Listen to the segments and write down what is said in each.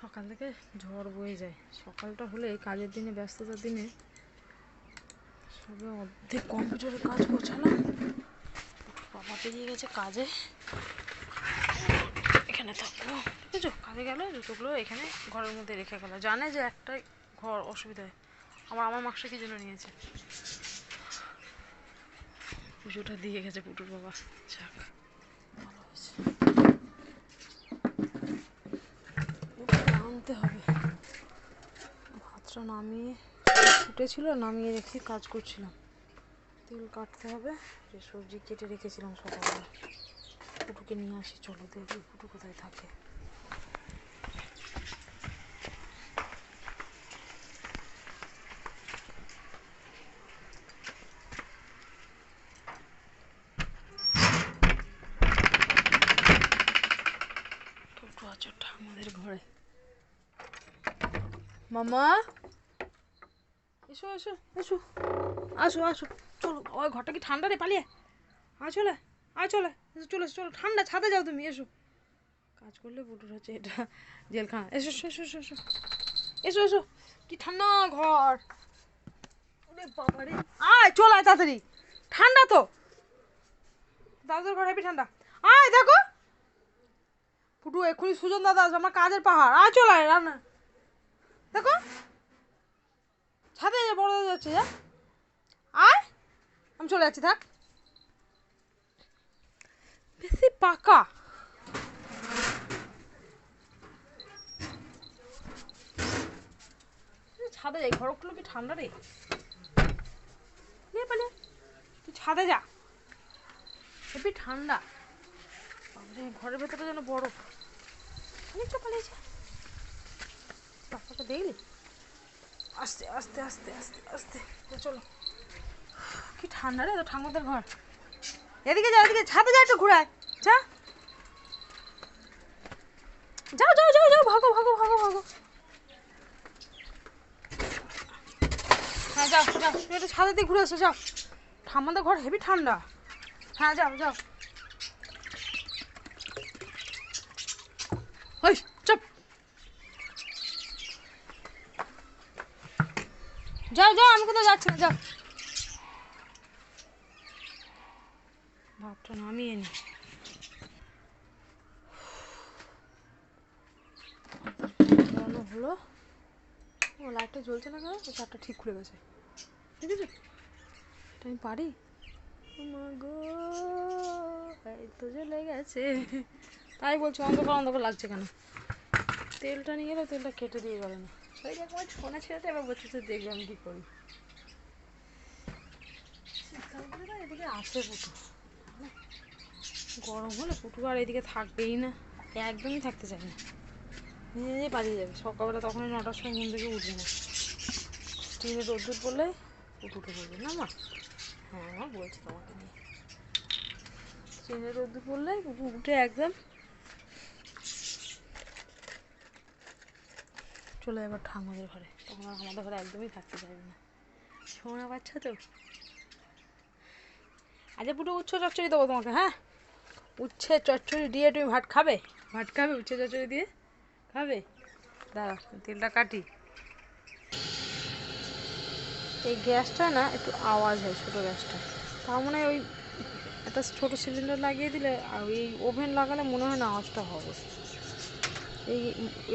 সকাল থেকে ঝড় বয়ে যায়। সকালটা হলে কাজের দিনে, ব্যস্ততার দিনে সবে অর্ধেক কম্পিউটারে কাজ করছিলাম বাবা বেরিয়ে গেছে কাজে। এখানে থাকব বুঝছ কাজে গেল, জুতোগুলো এখানে ঘরের মধ্যে রেখে গেল। জানে যে একটাই ঘর অসুবিধা। হয় আমার আমার মাক্সটা কি জন্য নিয়েছে? পুজোটা দিয়ে গেছে পুটুর বাবা। যাক, ভালো হয়েছে। ভাতটা নামিয়ে ফুটেছিল নামিয়ে রেখে কাজ করছিলাম। তেল কাটতে হবে, যে সবজি কেটে রেখেছিলাম সকালবেলা। ফুটুকে নিয়ে আসি, চলো দেখি ফুটু কোথায় থাকে। আমাদের ঘরে। মামা? এসো এসো এসো। আসো আসো। চলো, ওই ঘরটা কি ঠান্ডা রে পালিয়ে? আয় চলে আয় চলে চলে, চলো। ঠান্ডা ছাদে যাও তুমি, এসো। কাজ করলে বুটুর হচ্ছে এটা, জেলখানা। এসো এসো এসো এসো এসো। এসো কি ঠান্ডা ঘর। বাবারে আয়, চল আয় তাড়াতাড়ি। ঠান্ডা তো। দাদার ঘর হেবি ঠান্ডা। আয়, দেখো। পুটু এক্ষুনি সুজন দাদা আসবে, আমার কাজের পাহাড়। আয়, চল আয়, রান্না। দেখো। ছাদে বড় যাচ্ছে, যা। আয় আমি চলে যাচ্ছি, থাক। বেশি পাকা। ছাদে যাই ঘরগুলো কি ঠান্ডা রে? নে পালে তুই ছাদে যা। হেবি ঠান্ডা। ঘরের ভেতরে যেন বরফ। অনেকটা পালিয়েছে। পাপাকে দেখলি আস্তে আস্তে আস্তে আস্তে আস্তে। চলো। কি ঠান্ডা রে তো ঠাকুরদের ঘর। এদিকে যা, এদিকে ছাদে যা একটু ঘুরায়। যা। যাও যাও যাও যাও, ভাগো ভাগো ভাগো ভাগো। হ্যাঁ যাও যাও, একটু ছাদে দিয়ে ঘুরে এসো, যাও। ঠাম্মাদের ঘর, হেভি ঠান্ডা। হ্যাঁ যাও যাও ওই চুপ যাও যাও, আমি কোথাও যাচ্ছি না, যাও। ভাতটা নামিয়ে নি। হলো। ও, লাইটটা জ্বলছে না কেন? চারটা ঠিক খুলে গেছে। ঠিক আছে এটা আমি পারি? তো জ্বলে গেছে। তাই বলছি, অন্ধকার অন্ধকার লাগছে কেন? তেলটা নিয়ে গেলে তেলটা কেটে দিয়ে গেল না। ওই রকম ফোনে ছেড়েতে এবার বলছে তো দেখবে আমি কী করি? এদিকে আসে পুটু। গরম হলে পুটু আর এদিকে থাকবেই না। একদমই থাকতে চায় না। নিজে পালিয়ে যাবে। সকালবেলা তখনই নটার সময় ঘুম থেকে উঠবে না। স্টিমে রোদ্দুর পড়লে পুটু উঠে পড়বে না, মা হ্যাঁ মা, বলছি তোমাকে নিয়ে। স্টিমে রোদ্দুর পড়লে উঠে একদম চলে যাবার ঠাকুমাদের ঘরে। তখন আর আমাদের ঘরে একদমই থাকতে চাইবে না। শোনা বাচ্চা তো। আজ পুরো উচ্ছ চচ্চড়ি দেবো তোমাকে হ্যাঁ? উচ্ছে চচ্চড়ি দিয়ে তুমি ভাত খাবে? ভাত খাবে, উচ্ছে চচ্চড়ি দিয়ে? খাবে? দাঁড়া, তেলটা কাটি। এই গ্যাসটা না, একটু আওয়াজ হয়, ছোটো গ্যাসটা। তার মানে ওই একটা ছোটো সিলিন্ডার লাগিয়ে দিলে, আর এই ওভেন লাগালে মনে হয় না আওয়াজটা হবে। এই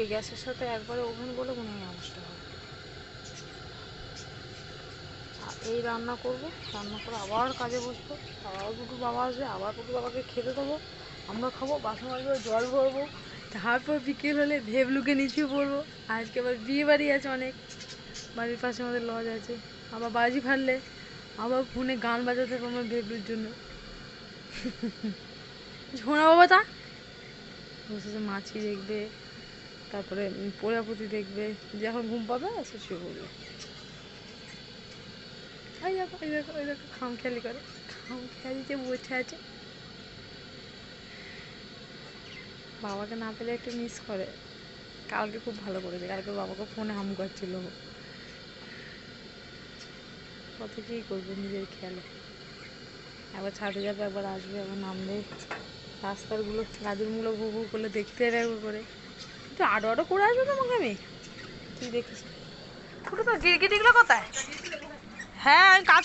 এই গ্যাসের সাথে একবারে ওভেন বলে মনে আওয়াজটা হবে। এই রান্না করব, রান্না করে আবার কাজে বসবো, আবার পুটু বাবা আসবে, আবার পুটু বাবাকে খেতে দেবো, আমরা খাব, বাসন মাজবো, জল ভরবো, তারপর বিকেল হলে ভেবলুকে নিচে পড়ব। আজকে আবার বিয়ে বাড়ি আছে অনেক, বাড়ির পাশে আমাদের লজ আছে। আবার বাজি ফাটলে, আবার ফোনে গান বাজাতে হবে আমার ভেবলুর জন্য। ঝোনা বাবা তা? বসে মাছি দেখবে। তারপরে প্রজাপতি দেখবে, যখন ঘুম পাবে, সে শুয়ে পড়বে। ওই দেখো ওই দেখো ওই দেখো খাম খেয়ালি করে। খাম খেয়ালিতে বসে আছে। বাবাকে না পেলে একটু মিস করে। কালকে খুব ভালো করেছে। কালকে বাবাকে ফোনে হাম করছিল। কত কী করবে নিজের খেয়ালে। একবার ছাদে যাবে, একবার আসবে, একবার নামবে। রাস্তারগুলো গাজরগুলো ভু ভু করলে দেখতে একবার করে। তো একটু আডো আডো করে আসব তোমাকে আমি? তুই দেখিস। ফুটো তো গিরগিটিগুলো কোথায়? হ্যাঁ আমি কাজ